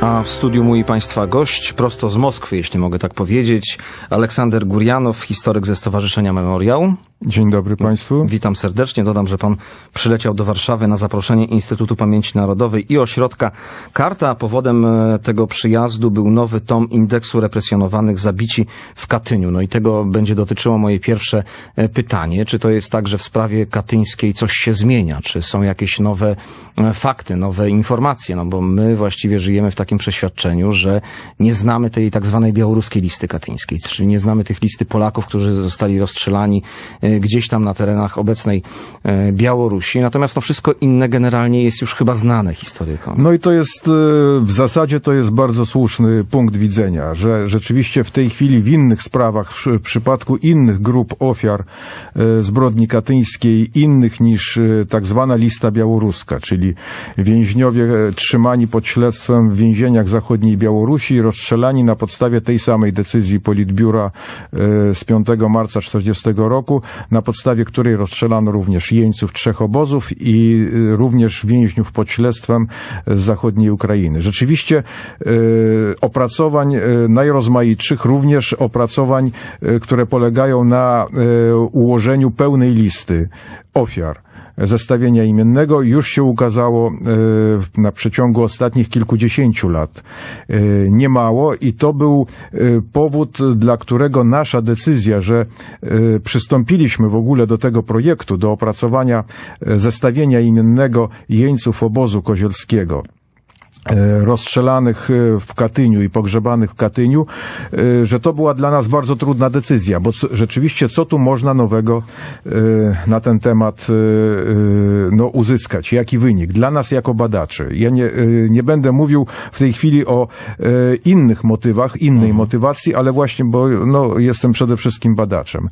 A w studiu mój Państwa gość, prosto z Moskwy, jeśli mogę tak powiedzieć, Aleksander Gurjanow, historyk ze Stowarzyszenia Memoriał. Dzień dobry Państwu. Witam serdecznie. Dodam, że Pan przyleciał do Warszawy na zaproszenie Instytutu Pamięci Narodowej i Ośrodka Karta. Powodem e, tego przyjazdu był nowy tom indeksu represjonowanych zabici w Katyniu. No i tego będzie dotyczyło moje pierwsze e, pytanie. Czy to jest tak, że w sprawie katyńskiej coś się zmienia? Czy są jakieś nowe e, fakty, nowe informacje? No bo my właściwie żyjemy w takim przeświadczeniu, że nie znamy tej tak zwanej białoruskiej listy katyńskiej, czyli nie znamy tych listy Polaków, którzy zostali rozstrzelani e, gdzieś tam na terenach obecnej e, Białorusi. Natomiast no wszystko inne generalnie jest już chyba znane historykom. No i to jest, e, w zasadzie to jest bardzo słuszny punkt widzenia, że rzeczywiście w tej chwili w innych sprawach, w przy- przypadku innych grup ofiar zbrodni katyńskiej, innych niż tak zwana lista białoruska, czyli więźniowie trzymani pod śledztwem w więzieniach zachodniej Białorusi, rozstrzelani na podstawie tej samej decyzji Politbiura e, z 5 marca 40 roku, na podstawie której rozstrzelano również jeńców trzech obozów i e, również więźniów pod śledztwem z zachodniej Ukrainy. Rzeczywiście e, opracowań e, najrozmaitszych, również opracowań, e, które polegają na e, ułożeniu pełnej listy ofiar zestawienia imiennego już się ukazało e, na przeciągu ostatnich kilkudziesięciu lat. E, Niemało i to był e, powód, dla którego nasza decyzja, że przystąpiliśmy w ogóle do tego projektu, do opracowania zestawienia imiennego jeńców obozu kozielskiego rozstrzelanych e, w Katyniu i pogrzebanych w Katyniu, e, że to była dla nas bardzo trudna decyzja, bo co, rzeczywiście co tu można nowego e, na ten temat e, e, no, uzyskać, jaki wynik dla nas jako badaczy. Ja nie, e, nie będę mówił w tej chwili o e, innych motywach, innej motywacji, ale właśnie, bo no, jestem przede wszystkim badaczem.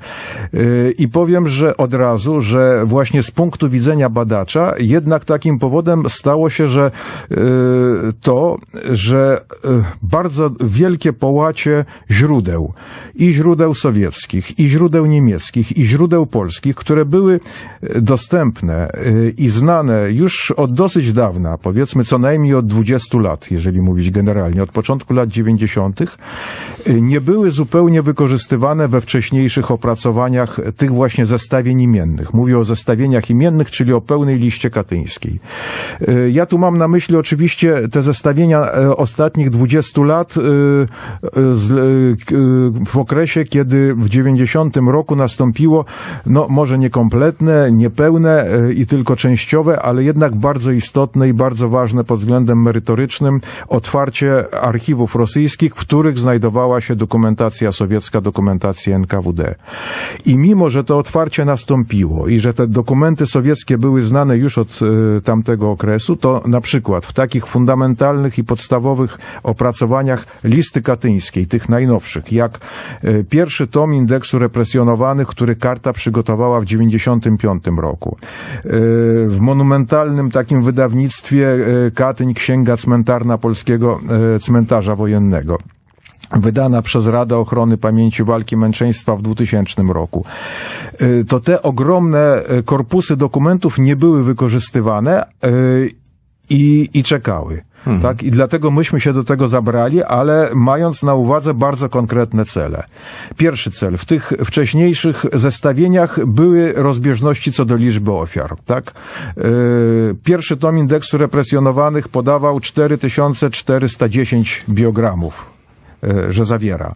E, I powiem, że od razu, że właśnie z punktu widzenia badacza, jednak takim powodem stało się, że e, to, że e, bardzo wielkie połacie źródeł, i źródeł sowieckich, i źródeł niemieckich, i źródeł polskich, które były e, dostępne e, i znane już od dosyć dawna, powiedzmy co najmniej od 20 lat, jeżeli mówić generalnie, od początku lat 90., e, nie były zupełnie wykorzystywane we wcześniejszych opracowaniach tych właśnie zestawień imiennych. Mówię o zestawieniach imiennych, czyli o pełnej liście katyńskiej. Ja tu mam na myśli oczywiście te zestawienia e, ostatnich 20 lat e, e, w okresie, kiedy w 90 roku nastąpiło, no może niekompletne, niepełne i tylko częściowe, ale jednak bardzo istotne i bardzo ważne pod względem merytorycznym otwarcie archiwów rosyjskich, w których znajdowała się dokumentacja sowiecka, dokumentacja NKWD. I mimo, że to otwarcie nastąpiło i że te dokumenty sowieckie były znane już od tamtego okresu, to na przykład w takich fundamentalnych i podstawowych opracowaniach listy katyńskiej, tych najnowszych, jak e, pierwszy tom indeksu represjonowanych, który karta przygotowała w 95 roku. E, W monumentalnym takim wydawnictwie e, Katyń Księga Cmentarna Polskiego Cmentarza Wojennego wydana przez Radę Ochrony Pamięci Walki Męczeństwa w 2000 roku. To te ogromne korpusy dokumentów nie były wykorzystywane i, i czekały. Tak? I dlatego myśmy się do tego zabrali, ale mając na uwadze bardzo konkretne cele. Pierwszy cel. W tych wcześniejszych zestawieniach były rozbieżności co do liczby ofiar. Tak? Yy, Pierwszy tom indeksu represjonowanych podawał 4410 biogramów że zawiera.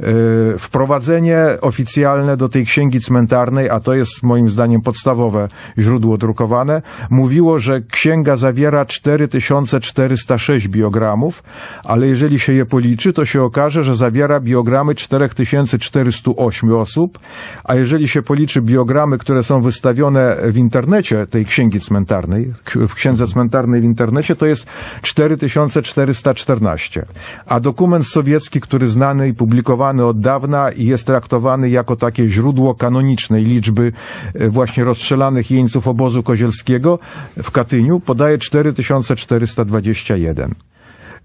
E, Wprowadzenie oficjalne do tej księgi cmentarnej, a to jest moim zdaniem podstawowe źródło drukowane, mówiło, że księga zawiera 4406 biogramów, ale jeżeli się je policzy, to się okaże, że zawiera biogramy 4408 osób, a jeżeli się policzy biogramy, które są wystawione w internecie tej księgi cmentarnej, w księdze cmentarnej w internecie, to jest 4414. A dokument sowiecki, który znany i publikowany od dawna i jest traktowany jako takie źródło kanonicznej liczby e, właśnie rozstrzelanych jeńców obozu kozielskiego w Katyniu, podaje 4421.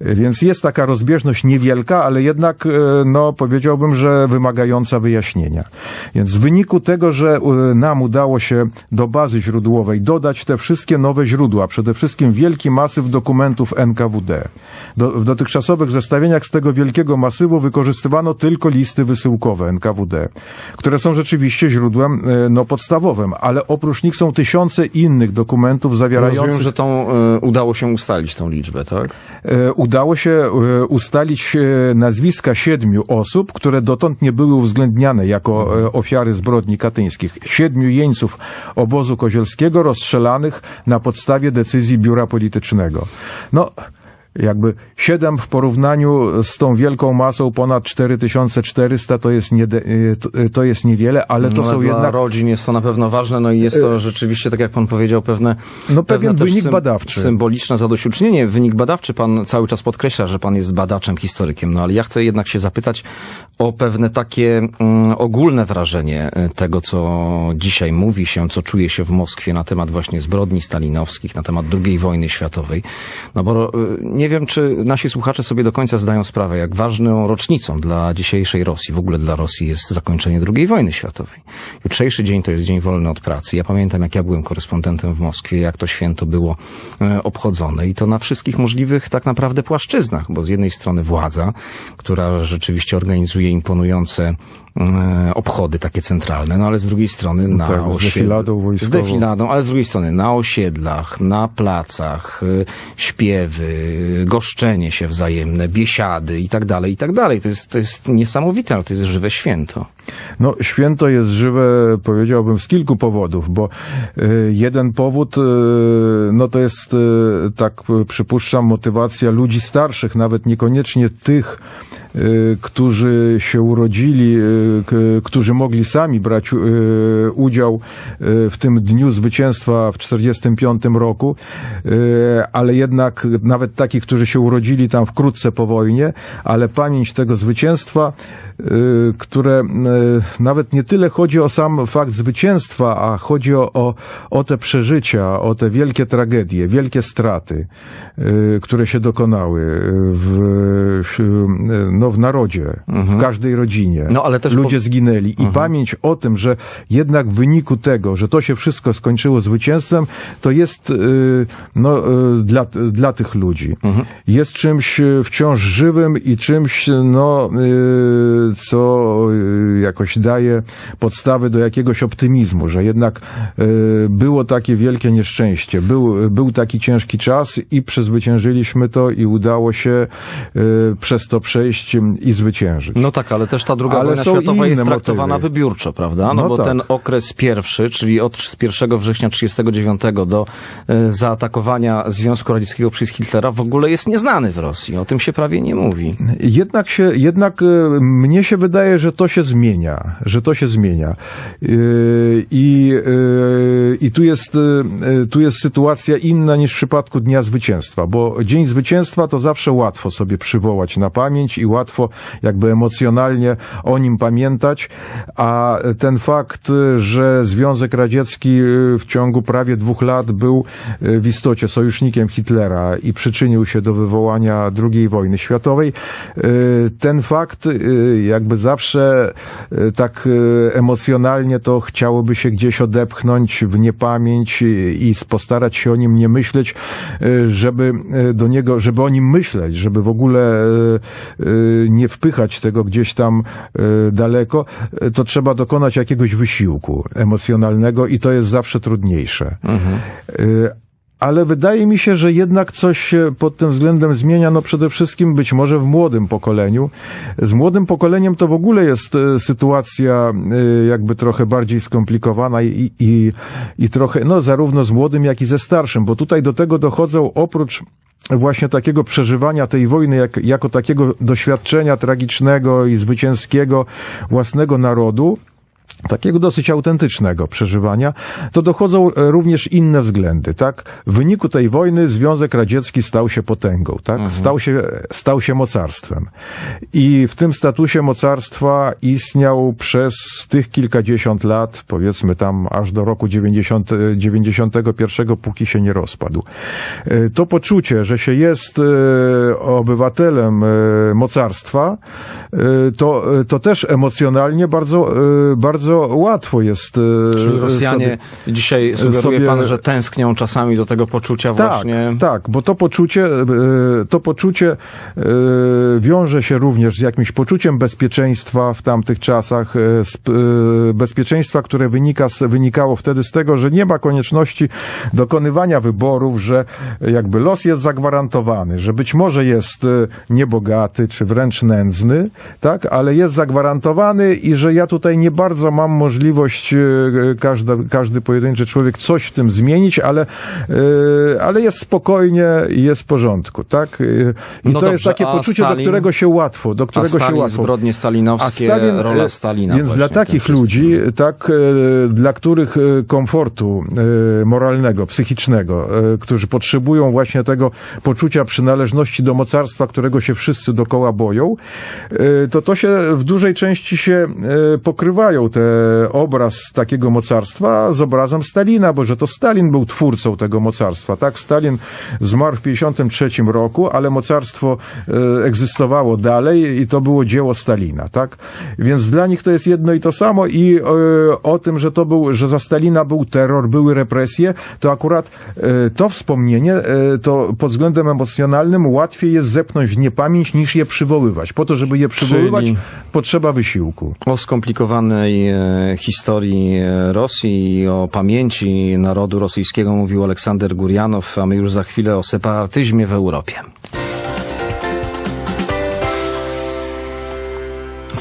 Więc jest taka rozbieżność niewielka, ale jednak, e, no, powiedziałbym, że wymagająca wyjaśnienia. Więc w wyniku tego, że e, nam udało się do bazy źródłowej dodać te wszystkie nowe źródła, przede wszystkim wielki masyw dokumentów NKWD. Do, w dotychczasowych zestawieniach z tego wielkiego masywu wykorzystywano tylko listy wysyłkowe NKWD, które są rzeczywiście źródłem e, no, podstawowym, ale oprócz nich są tysiące innych dokumentów zawierających... Rozumiem, że tą, e, udało się ustalić tą liczbę, tak? E, udało się e, ustalić e, nazwiska siedmiu osób, które dotąd nie były uwzględniane jako e, ofiary zbrodni katyńskich. Siedmiu jeńców obozu kozielskiego rozstrzelanych na podstawie decyzji biura politycznego. No, jakby siedem w porównaniu z tą wielką masą ponad 4400 to jest, nie, to, to jest niewiele, ale to no, są dla jednak rodzin jest to na pewno ważne, no i jest to rzeczywiście, tak jak pan powiedział, pewne... No, pewien pewne wynik badawczy. Symboliczne zadośćuczynienie. Wynik badawczy, pan cały czas podkreśla, że pan jest badaczem, historykiem, no ale ja chcę jednak się zapytać o pewne takie mm, ogólne wrażenie tego, co dzisiaj mówi się, co czuje się w Moskwie na temat właśnie zbrodni stalinowskich, na temat II wojny światowej. No bo nie wiem, czy nasi słuchacze sobie do końca zdają sprawę, jak ważną rocznicą dla dzisiejszej Rosji, w ogóle dla Rosji jest zakończenie II wojny światowej. Jutrzejszy dzień to jest dzień wolny od pracy. Ja pamiętam, jak ja byłem korespondentem w Moskwie, jak to święto było e, obchodzone i to na wszystkich możliwych tak naprawdę płaszczyznach, bo z jednej strony władza, która rzeczywiście organizuje imponujące obchody takie centralne, no ale z drugiej strony na tak, z defiladą z wojskową. defiladą, ale z drugiej strony na osiedlach, na placach, y, śpiewy, y, goszczenie się wzajemne, biesiady i tak dalej, i tak dalej. To jest, to jest niesamowite, ale to jest żywe święto. No, święto jest żywe, powiedziałbym, z kilku powodów, bo y, jeden powód, y, no to jest, y, tak przypuszczam, motywacja ludzi starszych, nawet niekoniecznie tych, którzy się urodzili, którzy mogli sami brać udział w tym dniu zwycięstwa w 1945 roku, ale jednak nawet takich, którzy się urodzili tam wkrótce po wojnie, ale pamięć tego zwycięstwa, które nawet nie tyle chodzi o sam fakt zwycięstwa, a chodzi o, o, o te przeżycia, o te wielkie tragedie, wielkie straty, y, które się dokonały w, no, w narodzie, w każdej rodzinie. No, ale też Ludzie po- zginęli. I pamięć o tym, że jednak w wyniku tego, że to się wszystko skończyło zwycięstwem, to jest y, no, dla, dla tych ludzi. Jest czymś wciąż żywym i czymś, no, co jakoś daje podstawy do jakiegoś optymizmu, że jednak y, było takie wielkie nieszczęście, był, był taki ciężki czas i przezwyciężyliśmy to i udało się y, przez to przejść i zwyciężyć. No tak, ale też ta druga Ale wojna światowa jest traktowana motywy. wybiórczo, prawda? No, No bo tak. ten okres pierwszy, czyli od 1 września 1939 do e, zaatakowania Związku Radzieckiego przez Hitlera w ogóle jest nieznany w Rosji. O tym się prawie nie mówi. Jednak się, jednak e, mnie się wydaje, że to się zmienia, że to się zmienia. Yy, I, yy, i tu jest, yy, tu jest sytuacja inna niż w przypadku Dnia Zwycięstwa, bo Dzień Zwycięstwa to zawsze łatwo sobie przywołać na pamięć i łatwo jakby emocjonalnie o nim pamiętać, a ten fakt, że Związek Radziecki w ciągu prawie dwóch lat był w istocie sojusznikiem Hitlera i przyczynił się do wywołania II wojny światowej, ten fakt jakby zawsze tak yy, emocjonalnie to chciałoby się gdzieś odepchnąć w niepamięć i postarać się o nim nie myśleć, yy, żeby do niego, żeby o nim myśleć, żeby w ogóle nie wpychać tego gdzieś tam daleko, to trzeba dokonać jakiegoś wysiłku emocjonalnego i to jest zawsze trudniejsze. Yy, ale wydaje mi się, że jednak coś się pod tym względem zmienia, no przede wszystkim być może w młodym pokoleniu. Z młodym pokoleniem to w ogóle jest e, sytuacja e, jakby trochę bardziej skomplikowana i, i, i trochę, no zarówno z młodym, jak i ze starszym, bo tutaj do tego dochodzą oprócz właśnie takiego przeżywania tej wojny jak, jako takiego doświadczenia tragicznego i zwycięskiego własnego narodu, takiego dosyć autentycznego przeżywania, to dochodzą e, również inne względy, tak? W wyniku tej wojny Związek Radziecki stał się potęgą, tak? Stał, się, stał się mocarstwem. I w tym statusie mocarstwa istniał przez tych kilkadziesiąt lat, powiedzmy tam aż do roku 90, e, 91, póki się nie rozpadł. E, To poczucie, że się jest e, obywatelem e, mocarstwa, e, to, to też emocjonalnie bardzo, e, bardzo łatwo jest. e, Czyli Rosjanie, sobie- dzisiaj sugeruje sobie- pan, że tęsknią czasami do tego poczucia tak, właśnie. tak, bo to poczucie, e, to poczucie e, wiąże się również z jakimś poczuciem bezpieczeństwa w tamtych czasach, bezpieczeństwa, które wynika, wynikało wtedy z tego, że nie ma konieczności dokonywania wyborów, że jakby los jest zagwarantowany, że być może jest niebogaty, czy wręcz nędzny, tak, ale jest zagwarantowany i że ja tutaj nie bardzo mam możliwość, e, każda, każdy pojedynczy człowiek coś w tym zmienić, ale, e, ale jest spokojnie i jest w porządku, tak? E, I No to dobrze, jest takie a poczucie, Stalin? do którego się łatwo, do A którego się Stalin, łatwo. zbrodnie stalinowskie, rola e, Stalina Więc dla takich ludzi, tak, dla których komfortu moralnego, psychicznego, którzy potrzebują właśnie tego poczucia przynależności do mocarstwa, którego się wszyscy dokoła boją, to to się w dużej części się pokrywają te obraz takiego mocarstwa z obrazem Stalina, bo że to Stalin był twórcą tego mocarstwa, tak? Stalin zmarł w 1953 roku, ale mocarstwo e, egzystowało dalej i to było dzieło Stalina, tak? Więc dla nich to jest jedno i to samo i e, o tym, że to był, że za Stalina był terror, były represje, to akurat e, to wspomnienie, to pod względem emocjonalnym łatwiej jest zepnąć w niepamięć niż je przywoływać. Po to, żeby je przywoływać, Czyli- potrzeba wysiłku. O skomplikowanej historii e, Rosji i o pamięci narodu rosyjskiego mówił Aleksander Gurianow, a my już za chwilę o separatyzmie w Europie.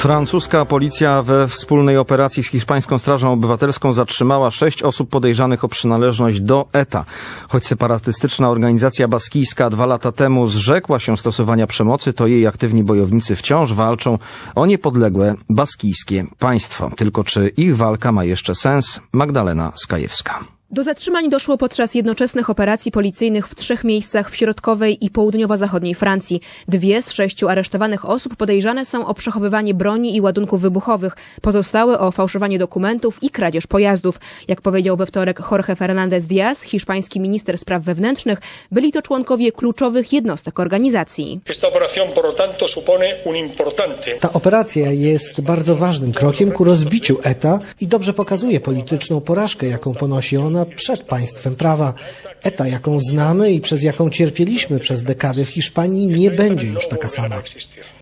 Francuska policja we wspólnej operacji z hiszpańską Strażą Obywatelską zatrzymała sześć osób podejrzanych o przynależność do ETA. Choć separatystyczna organizacja baskijska dwa lata temu zrzekła się stosowania przemocy, to jej aktywni bojownicy wciąż walczą o niepodległe baskijskie państwo. Tylko czy ich walka ma jeszcze sens? Magdalena Skajewska. Do zatrzymań doszło podczas jednoczesnych operacji policyjnych w trzech miejscach w środkowej i południowo-zachodniej Francji. Dwie z sześciu aresztowanych osób podejrzane są o przechowywanie broni i ładunków wybuchowych, pozostałe o fałszowanie dokumentów i kradzież pojazdów. Jak powiedział we wtorek Jorge Fernández Díaz, hiszpański minister spraw wewnętrznych, byli to członkowie kluczowych jednostek organizacji. Ta operacja jest bardzo ważnym krokiem ku rozbiciu ETA i dobrze pokazuje polityczną porażkę, jaką ponosi ona przed państwem prawa. ETA, jaką znamy i przez jaką cierpieliśmy przez dekady w Hiszpanii, nie będzie już taka sama.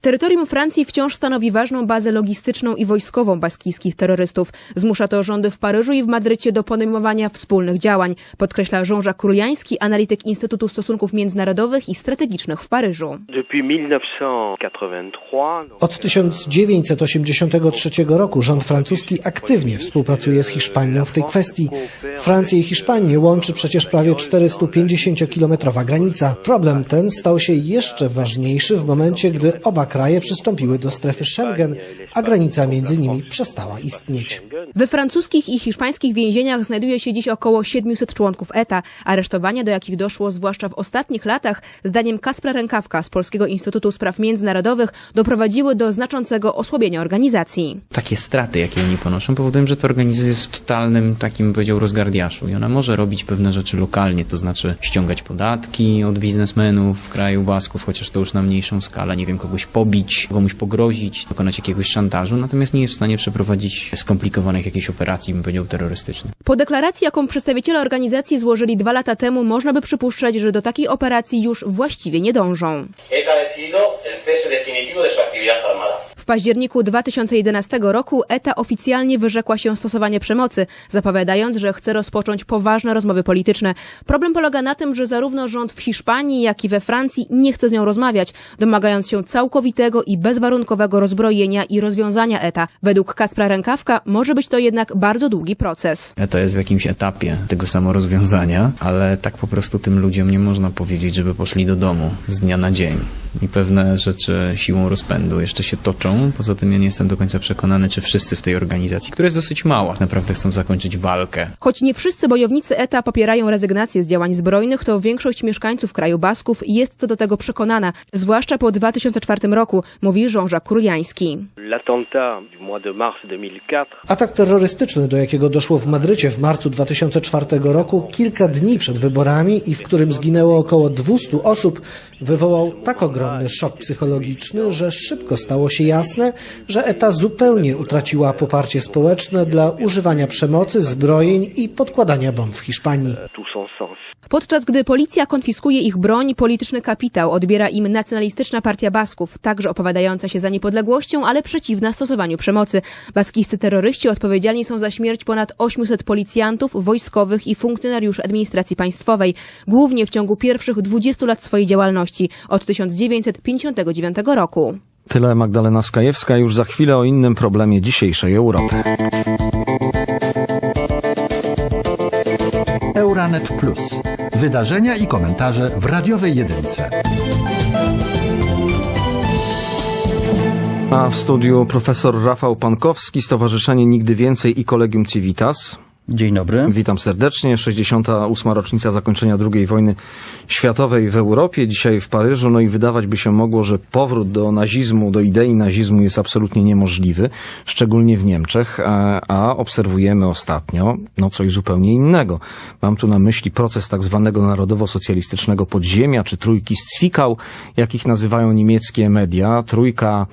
Terytorium Francji wciąż stanowi ważną bazę logistyczną i wojskową baskijskich terrorystów. Zmusza to rządy w Paryżu i w Madrycie do podejmowania wspólnych działań, podkreśla Jean-Jacques Kruliański, analityk Instytutu Stosunków Międzynarodowych i Strategicznych w Paryżu. Depuis 1983, Od 1983 roku rząd francuski aktywnie współpracuje z Hiszpanią w tej kwestii. Francję i Hiszpanię łączy przecież prawie 450-kilometrowa granica. Problem ten stał się jeszcze ważniejszy w momencie, gdy oba kraje przystąpiły do strefy Schengen, a granica między nimi przestała istnieć. We francuskich i hiszpańskich więzieniach znajduje się dziś około 700 członków ETA. Aresztowania, do jakich doszło zwłaszcza w ostatnich latach, zdaniem Kacpra Rękawka z Polskiego Instytutu Spraw Międzynarodowych, doprowadziły do znaczącego osłabienia organizacji. takie straty, jakie oni ponoszą, powodują, że ta organizacja jest w totalnym takim, bym powiedział, rozgardiaszu i ona może robić pewne rzeczy lokalnie, to znaczy ściągać podatki od biznesmenów w kraju Basków, chociaż to już na mniejszą skalę, nie wiem, kogoś pobić, komuś pogrozić, dokonać jakiegoś szantażu, natomiast nie jest w stanie przeprowadzić skomplikowanych jakichś operacji, bym powiedział, terrorystycznych. Po deklaracji, jaką przedstawiciele organizacji złożyli dwa lata temu, można by przypuszczać, że do takiej operacji już właściwie nie dążą. ETA decidido el cese definitivo de su actividad armada. Październiku 2011 roku ETA oficjalnie wyrzekła się stosowania przemocy, zapowiadając, że chce rozpocząć poważne rozmowy polityczne. Problem polega na tym, że zarówno rząd w Hiszpanii, jak i we Francji nie chce z nią rozmawiać, domagając się całkowitego i bezwarunkowego rozbrojenia i rozwiązania ETA. Według Kacpra Rękawka może być to jednak bardzo długi proces. To jest w jakimś etapie tego samorozwiązania, ale tak po prostu tym ludziom nie można powiedzieć, żeby poszli do domu z dnia na dzień. I pewne rzeczy siłą rozpędu jeszcze się toczą. Poza tym ja nie jestem do końca przekonany, czy wszyscy w tej organizacji, która jest dosyć mała, naprawdę chcą zakończyć walkę. Choć nie wszyscy bojownicy ETA popierają rezygnację z działań zbrojnych, to większość mieszkańców kraju Basków jest co do tego przekonana, zwłaszcza po 2004 roku, mówi Jean-Jacques 2004 Atak terrorystyczny, do jakiego doszło w Madrycie w marcu 2004 roku, kilka dni przed wyborami i w którym zginęło około 200 osób, wywołał tak ogromny szok psychologiczny, że szybko stało się jasne, że ETA zupełnie utraciła poparcie społeczne dla używania przemocy, zbrojeń i podkładania bomb w Hiszpanii. Podczas gdy policja konfiskuje ich broń, polityczny kapitał odbiera im nacjonalistyczna partia Basków, także opowiadająca się za niepodległością, ale przeciwna stosowaniu przemocy. Baskijscy terroryści odpowiedzialni są za śmierć ponad 800 policjantów, wojskowych i funkcjonariuszy administracji państwowej, głównie w ciągu pierwszych 20 lat swojej działalności, od 1959 roku. Tyle Magdalena Skajewska. Już za chwilę o innym problemie dzisiejszej Europy. Euranet Plus. Wydarzenia i komentarze w radiowej jedynce. A w studiu profesor Rafał Pankowski, Stowarzyszenie Nigdy Więcej i Kolegium Civitas. Dzień dobry. Witam serdecznie. 68. rocznica zakończenia II wojny światowej w Europie, dzisiaj w Paryżu. No i wydawać by się mogło, że powrót do nazizmu, do idei nazizmu jest absolutnie niemożliwy, szczególnie w Niemczech, a, obserwujemy ostatnio no coś zupełnie innego. Mam tu na myśli proces tak zwanego narodowo-socjalistycznego podziemia, czy trójki Zwickau, jak ich nazywają niemieckie media. Trójka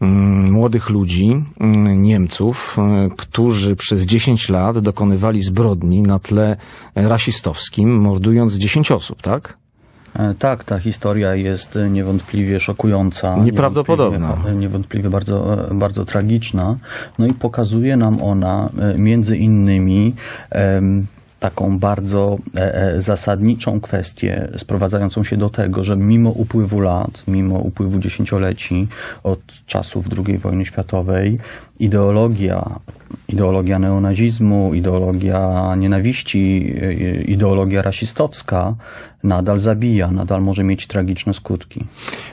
młodych ludzi, mm, Niemców, e, którzy przez 10 lat dokonywali zbrodni na tle e, rasistowskim, mordując 10 osób, tak? E, Tak, ta historia jest niewątpliwie szokująca. Nieprawdopodobna. Niewątpliwie, niewątpliwie bardzo, bardzo tragiczna. No i pokazuje nam ona między innymi taką bardzo e, e, zasadniczą kwestię sprowadzającą się do tego, że mimo upływu lat, mimo upływu dziesięcioleci od czasów II wojny światowej, ideologia, ideologia neonazizmu, ideologia nienawiści, ideologia rasistowska nadal zabija, nadal może mieć tragiczne skutki.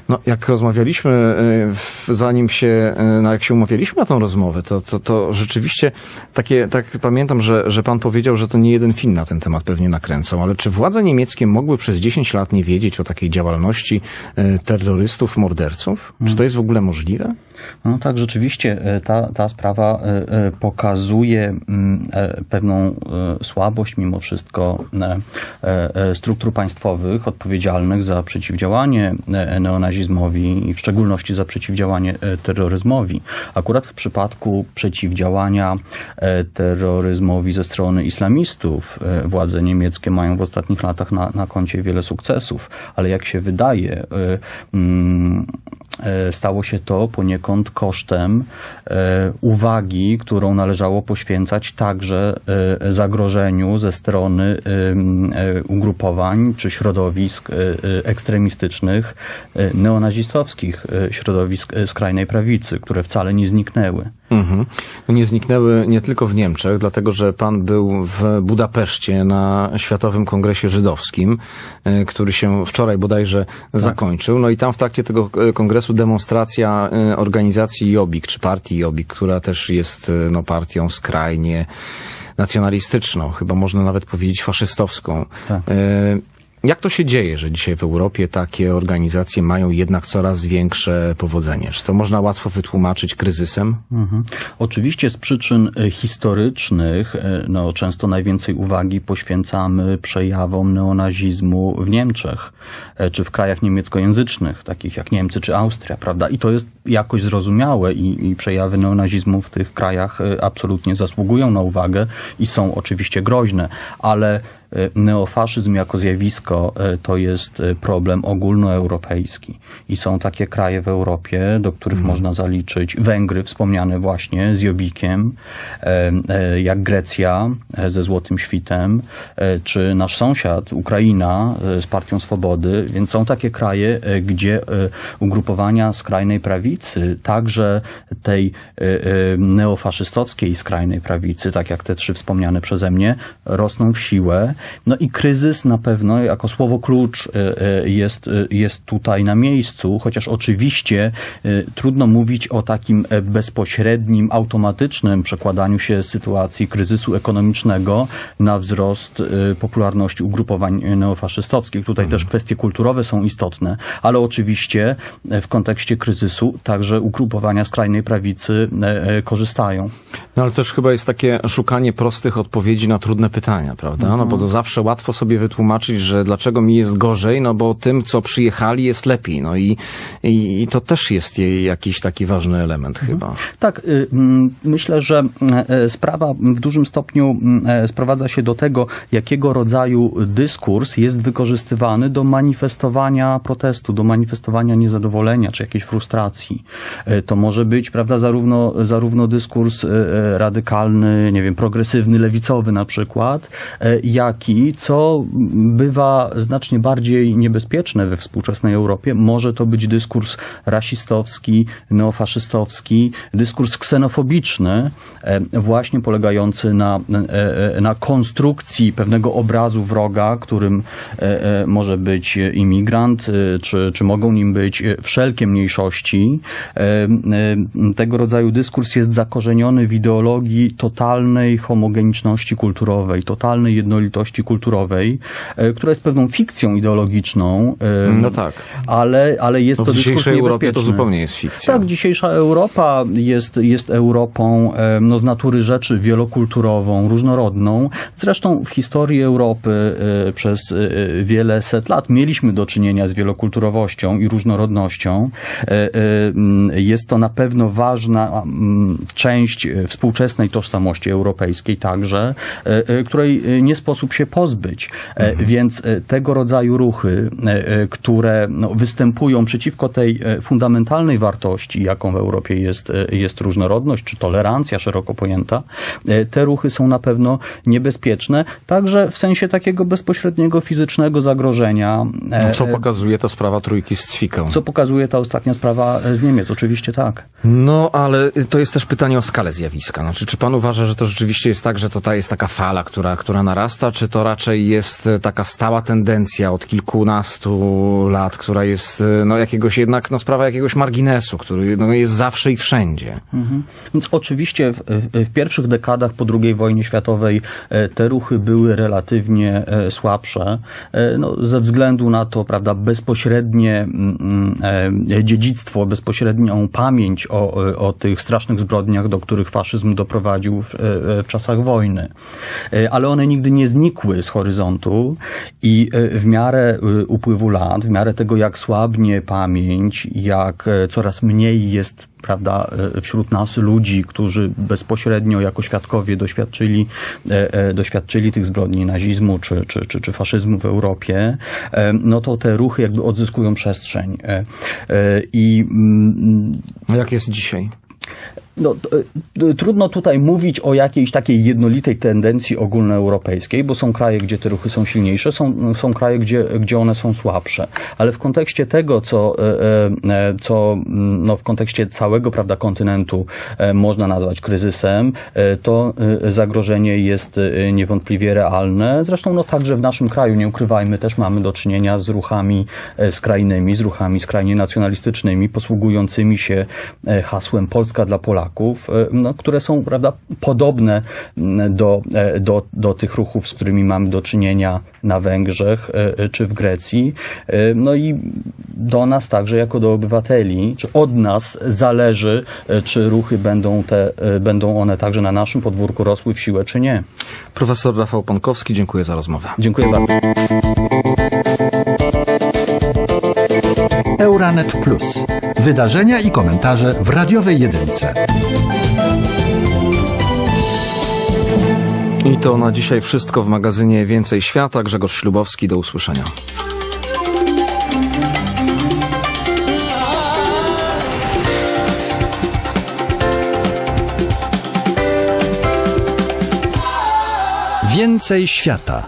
No, jak rozmawialiśmy, w- zanim się, e, no, jak się umawialiśmy na tą rozmowę, to, to, to rzeczywiście takie, tak pamiętam, że, że pan powiedział, że to nie jeden film na ten temat pewnie nakręcą, ale czy władze niemieckie mogły przez 10 lat nie wiedzieć o takiej działalności e, terrorystów, morderców? Czy to jest w ogóle możliwe? No tak, rzeczywiście e, ta, ta sprawa e, e, pokazuje mm, pewną słabość mimo wszystko struktur państwowych odpowiedzialnych za przeciwdziałanie neonazizmowi i w szczególności za przeciwdziałanie terroryzmowi. Akurat w przypadku przeciwdziałania terroryzmowi ze strony islamistów władze niemieckie mają w ostatnich latach na, na koncie wiele sukcesów, ale jak się wydaje, mm, stało się to poniekąd kosztem e, uwagi, którą należało poświęcać także e, zagrożeniu ze strony e, ugrupowań czy środowisk ekstremistycznych, neonazistowskich środowisk skrajnej prawicy, które wcale nie zniknęły. Mhm. No nie zniknęły nie tylko w Niemczech, dlatego że pan był w Budapeszcie na Światowym Kongresie Żydowskim, e, który się wczoraj bodajże zakończył. No i tam w trakcie tego e, kongresu demonstracja e, organizacji Jobbik, czy partii Jobbik, która też jest no, partią skrajnie nacjonalistyczną, chyba można nawet powiedzieć faszystowską. Tak. E, Jak to się dzieje, że dzisiaj w Europie takie organizacje mają jednak coraz większe powodzenie? Czy to można łatwo wytłumaczyć kryzysem? Mhm. Oczywiście z przyczyn e, historycznych e, no, często najwięcej uwagi poświęcamy przejawom neonazizmu w Niemczech, e, czy w krajach niemieckojęzycznych, takich jak Niemcy czy Austria, prawda? I to jest jakoś zrozumiałe i, i przejawy neonazizmu w tych krajach absolutnie zasługują na uwagę i są oczywiście groźne, ale neofaszyzm jako zjawisko e, to jest e, problem ogólnoeuropejski. I są takie kraje w Europie, do których można zaliczyć Węgry, wspomniane właśnie z Jobikiem, e, e, jak Grecja e, ze Złotym Świtem, e, czy nasz sąsiad Ukraina e, z Partią Swobody. Więc są takie kraje, e, gdzie e, ugrupowania skrajnej prawicy, także tej e, e, neofaszystowskiej skrajnej prawicy, tak jak te trzy wspomniane przeze mnie, rosną w siłę No i kryzys na pewno jako słowo klucz e, e, jest, e, jest tutaj na miejscu, chociaż oczywiście trudno mówić o takim bezpośrednim, automatycznym przekładaniu się sytuacji kryzysu ekonomicznego na wzrost popularności ugrupowań neofaszystowskich. Tutaj też kwestie kulturowe są istotne, ale oczywiście w kontekście kryzysu także ugrupowania skrajnej prawicy korzystają. No ale też chyba jest takie szukanie prostych odpowiedzi na trudne pytania, prawda? No bo to zawsze łatwo sobie wytłumaczyć, że dlaczego mi jest gorzej, no bo tym, co przyjechali, jest lepiej. No i, i, i to też jest jakiś taki ważny element chyba. Tak, y, mm, myślę, że e, sprawa w dużym stopniu mm, e, sprowadza się do tego, jakiego rodzaju dyskurs jest wykorzystywany do manifestowania protestu, do manifestowania niezadowolenia czy jakiejś frustracji. E, To może być, prawda, zarówno, zarówno dyskurs e, e, radykalny, nie wiem, progresywny, lewicowy na przykład, e, jak co bywa znacznie bardziej niebezpieczne we współczesnej Europie, może to być dyskurs rasistowski, neofaszystowski, dyskurs ksenofobiczny, e, właśnie polegający na, e, e, na konstrukcji pewnego obrazu wroga, którym może być imigrant, czy, czy mogą nim być wszelkie mniejszości. Tego rodzaju dyskurs jest zakorzeniony w ideologii totalnej homogeniczności kulturowej, totalnej jednolitości kulturowej, e, która jest pewną fikcją ideologiczną. No tak. Ale, ale jest No to w dzisiejszej Europie to zupełnie jest fikcja. Tak, dzisiejsza Europa jest, jest Europą no, z natury rzeczy wielokulturową, różnorodną. Zresztą w historii Europy e, przez e, wiele set lat mieliśmy do czynienia z wielokulturowością i różnorodnością. Jest to na pewno ważna część współczesnej tożsamości europejskiej także, której nie sposób się pozbyć. E, Więc e, tego rodzaju ruchy, e, które no, występują przeciwko tej fundamentalnej wartości, jaką w Europie jest, jest różnorodność, czy tolerancja szeroko pojęta, te ruchy są na pewno niebezpieczne, także w sensie takiego bezpośredniego fizycznego zagrożenia. No, Co pokazuje to sprawa trójki z Cwiką. co pokazuje ta ostatnia sprawa z Niemiec, oczywiście tak. No, ale to jest też pytanie o skalę zjawiska. Znaczy, czy pan uważa, że to rzeczywiście jest tak, że to ta jest taka fala, która, która narasta, czy to raczej jest e, taka stała tendencja od kilkunastu lat, która jest e, no, jakiegoś jednak, no, sprawa jakiegoś marginesu, który no, jest zawsze i wszędzie. Mhm. Więc oczywiście w, w, pierwszych dekadach po II wojnie światowej e, te ruchy były relatywnie słabsze, no, ze względu na to, prawda, bezpośrednie mm, e, dziedzictwo, bezpośrednią pamięć o, o tych strasznych zbrodniach, do których faszyzm doprowadził w, w czasach wojny. Ale one nigdy nie znikły z horyzontu i e, w miarę e, upływu lat, w miarę tego, jak słabnie pamięć, jak e, coraz mniej jest prawda, wśród nas ludzi, którzy bezpośrednio jako świadkowie doświadczyli, doświadczyli tych zbrodni nazizmu czy, czy, czy, czy faszyzmu w Europie, no to te ruchy jakby odzyskują przestrzeń. I mm, A jak jest dzisiaj? No, t- trudno tutaj mówić o jakiejś takiej jednolitej tendencji ogólnoeuropejskiej, bo są kraje, gdzie te ruchy są silniejsze, są, są kraje, gdzie, gdzie one są słabsze. Ale w kontekście tego, co, e, e, co mm, no, w kontekście całego prawda, kontynentu e, można nazwać kryzysem, e, to e, zagrożenie jest e, niewątpliwie realne. Zresztą no, także w naszym kraju, nie ukrywajmy, też mamy do czynienia z ruchami e, skrajnymi, z ruchami skrajnie nacjonalistycznymi, posługującymi się e, hasłem Polska dla Polaków, e, no, które są prawda, podobne m, do, e, do, do tych ruchów, z którymi mamy do czynienia na Węgrzech e, czy w Grecji. No i do nas także jako do obywateli, czy od nas zależy, czy ruchy będą, te, będą one także na naszym podwórku rosły w siłę, czy nie. Profesor Rafał Pankowski, dziękuję za rozmowę. Dziękuję bardzo. Euranet Plus. Wydarzenia i komentarze w radiowej jedynce. I to na dzisiaj wszystko w magazynie Więcej Świata. Grzegorz Ślubowski, do usłyszenia. Więcej świata.